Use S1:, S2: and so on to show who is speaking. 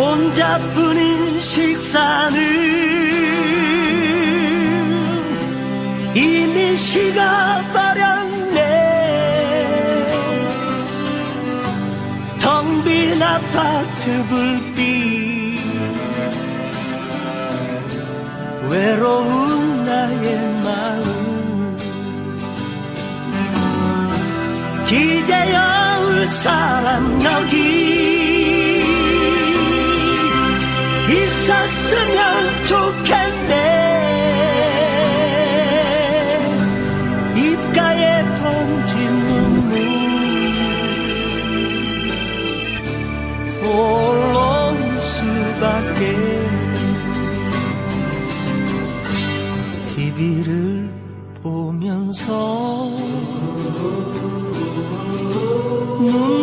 S1: 혼자뿐인 식사는 이미 시가 버렸네. 텅 빈 아파트 불빛 외로운 나의 마음. 기대어 올 사람 여기 있었으면 좋겠네. 입가에 번진 눈물. 올라온 수밖에. TV를 보면서 눈